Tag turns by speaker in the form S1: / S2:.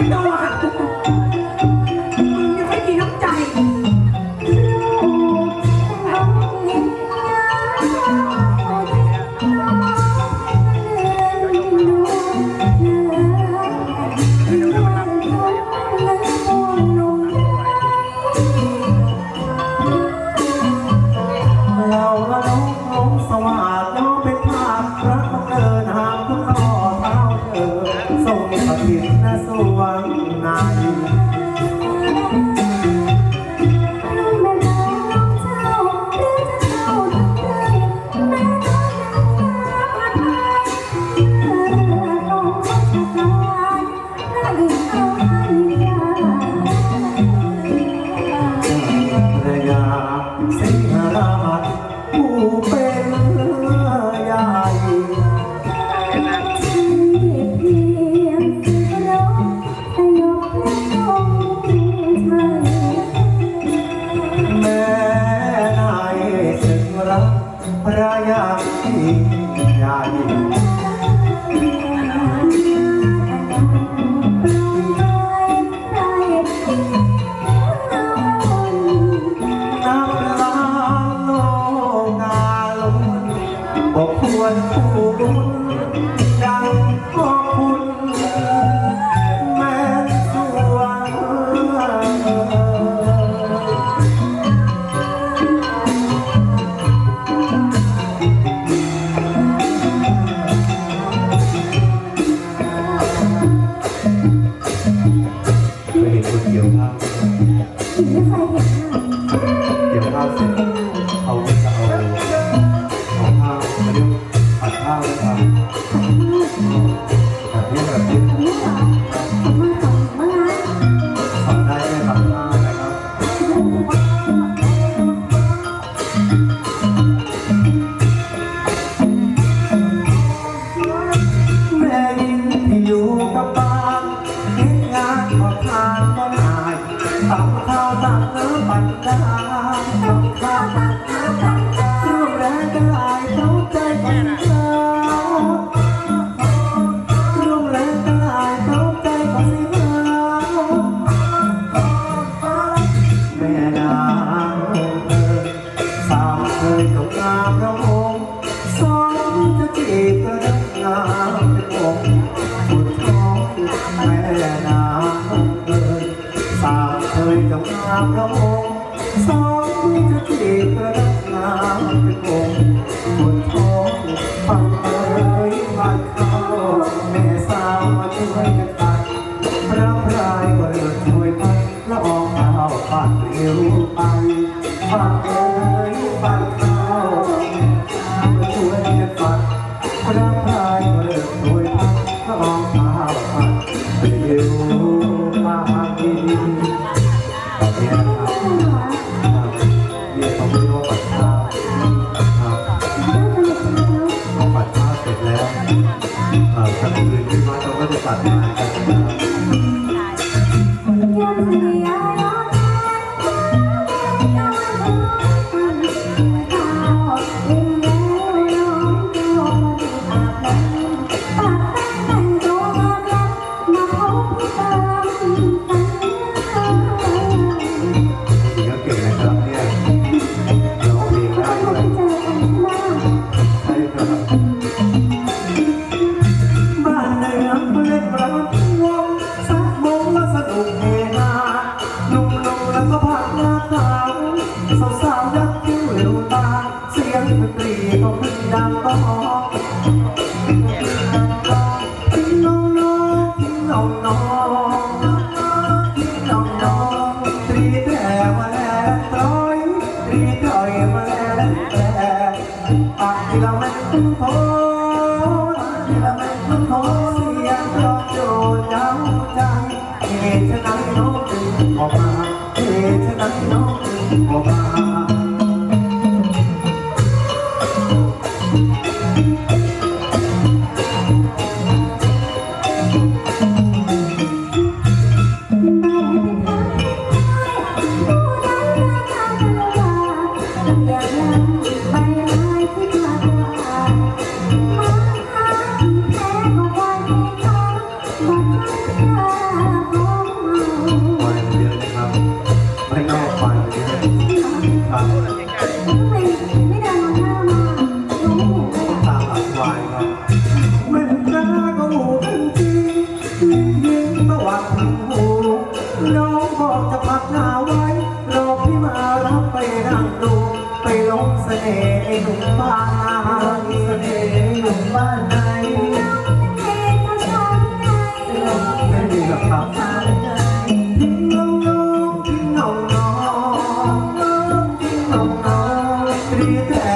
S1: นตัวมึงยังไม่มีน้ำใจ
S2: เราละน้องลงสว่างน้อง ร่วมแรงกันหลายเข้าใจกันเช้าร่วมแรงกันหลายเข้าใจกันสิเแม่นางเอ๋ยสาวเคยตกงามระวงสองจะจีบก็รักงามเป็นองค์สุดท้องแม่นางเอ๋ยสาวเคยตกงามระวง สองจะจีกรักงามเป็นองค์สุดท้องฟังเอ๋ยบ้านเขาแม่สาวมาช่วยกันตัดพระพรายก็เลิศช่วยพัดละอองข้าวปาดเร็วไปฝากเอ้ยฝากข้าวมาช่วยกันปัดพระพรายก็เลิศช่วยพัดละอองข้าว แล้วเอ่อกลาคืนที่มาเราก็จะปัดงากันนะครับเก่งนะครับเนี่ยร้องเพลงได้ด้วย สาวสาวยักคิ้วเหลวตา เสียงดนตรีก็ขึ้นดังก้องทิ้งน้องน้องทิ้งน้องน้องทิ้งน้องน้องตรีแต่มาแล้วต้อยตรีต้อยมาแล้วแต่ปากที่เราไม่คุ้นโทนที่เราไม่คุ้นโทนเสียงร้องโจดเย้าใจเหตุฉะนั้นน้องจึงออกมา น้อ วายคมันกล้กูกันจีลิ้ยิ้มมาหวัดหูน้อบอกจะพักหน้าไว้ รอพี่มารับไปนั่งดูไปลงเสน่ห์ไอ้หนุ่มบ้านเสน่ห์ไอ้หนุ่มบ้านไหนไม่มีหรอกครับน้องน้องน้องน้องน้องน้องรียต